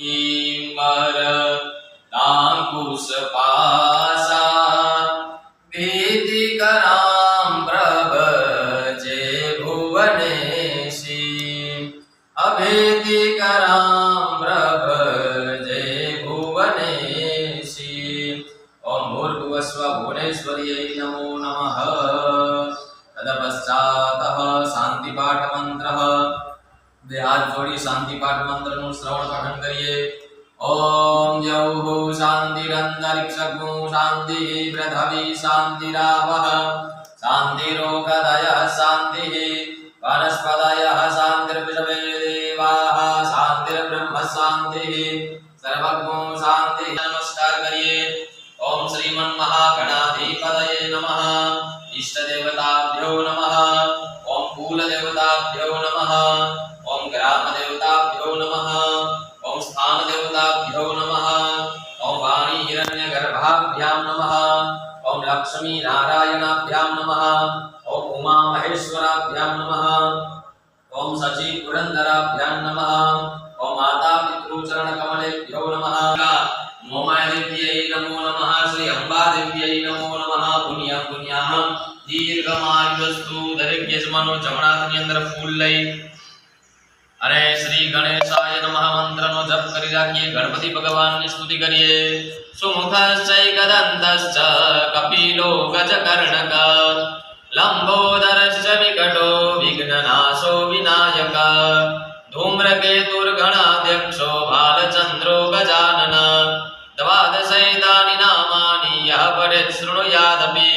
मर तांकु सपासा भीति कराम प्रभ जे भुवनेशी। अभीति कराम प्रभ जे भुवनेशी। ओम भूर्भुवस्व भुवनेश्वरी नमो नमः। तदपश्चातः शान्तिपाठमन्त्रः બે હાથ જોડી શાંતિ પાઠ મંત્રનું શ્રવણ પઠન કરીએ ઓમ યૌ હો શાંતિરંતરિક્ષગું શાંતિ પૃથ્વી શાંતિરાવહ શાંતિરોગદય શાંતિ વનસ્પદય શાંતિર્વિષવે દેવાહ શાંતિર્બ્રહ્મ શાંતિ સર્વગું શાંતિ નમસ્કાર કરીએ ઓમ શ્રીમન મહાગણાધિપતયે નમઃ ઇષ્ટ દેવતાભ્યો નમઃ ઓમ કુલ દેવતાભ્યો નમઃ हिरण्यगर्भाभ्यां नमः ॐ लक्ष्मीनारायणाभ्यां नमः ॐ उमामहेश्वराभ्यां नमः ॐ सचिपुरन्दराभ्यां नमः ॐ मातापितृचरणकमलेभ्यो नमः મોમાદેવ્યೈ નમો નમઃ શ્રી અંબાદેવ્યೈ નમો નમઃ પુણ્ય પુણ્યાહ દીર્ઘમાયુસ્તુ દરેક યજમાનો જમણા હાથની અંદર ફૂલ લઈ અને શ્રી ગણેશાય નમઃ મંત્રનો જપ કરી રાખીએ ગણપતિ ભગવાનની સ્તુતિ કરીએ સુમુખશ્ચૈકદંતશ્ચ કપિલો ગજકર્ણક લંબોદરશ્ચ વિકટો વિઘ્નનાશો વિનાયક ધૂમ્રકેતુર્ગણાધ્યક્ષો બાલચંદ્રો ગજાનન पठेत् शृणुयादपि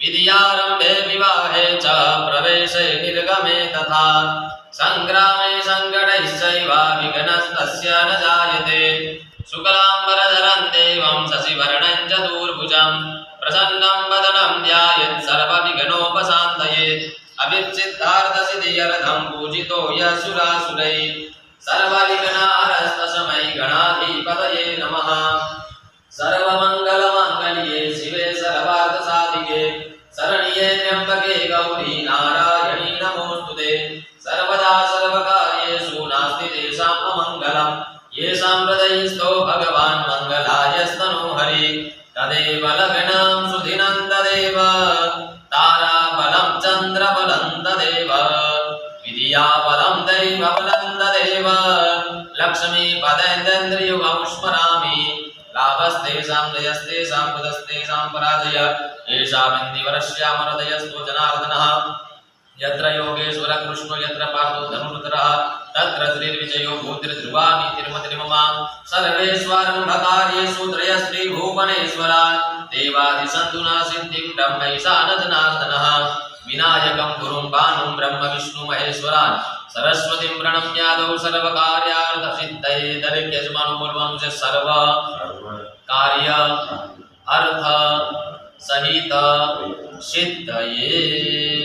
विद्यारम्भे विवाहे च प्रवेशे निर्गमे तथा। सङ्ग्रामे सङ्कटैश्चैव विघ्नस्तस्य न जायते। शुक्लाम्बरधरं देवं शशिवर्णं चतुर्भुजं प्रसन्नं वदनं ध्यायेत् सर्वविघ्नोपशान्तये। अभिचिद्धार्थसिद्ध्यर्थं पूजितो यशुरासुरैः। सर्वविघ्नारस्तसमै गणाधिपतये। దుర్గే శరణ్యే త్ర్యంబకే గౌరీ నారాయణీ నమోస్తుతే సర్వదా సర్వకార్యేషు నాస్తి తేషాం అమంగళం యేషాం హృదయస్థో భగవాన్ మంగళాయస్తనో హరి తదేవ లగ్నాం సుధినం తదేవ తారాబలం చంద్రబలం తదేవ విద్యాబలం దైవబలం తదేవ లక్ష్మీ పదేంద్రియుగం लाभस्तेषां जयस्तेषां पदस्तेषां पराजय। येषामिन्दिवरश्यामहृदयस्थो जनार्दनः। यत्र योगेश्वर कृष्णो, यत्र पार्थो धनुर्धरः, तत्र श्रीर्विजयो भूतिर्ध्रुवानीतिर्मतिर्मम सर्वेष्वरम्भकार्येषु त्रयस्त्रीभुवनेश्वरा देवादिसन्तुना सिद्धिं ब्रह्मैशानजनार्दनः विनायकं गुरुं भानुं ब्रह्म विष्णु सरस्वतीं प्रणम्यादौ सर्वकार्यार्थसिद्धये दरेक यजमानो बोलવાનું कार्य अर्थ सहित सिद्ध ये।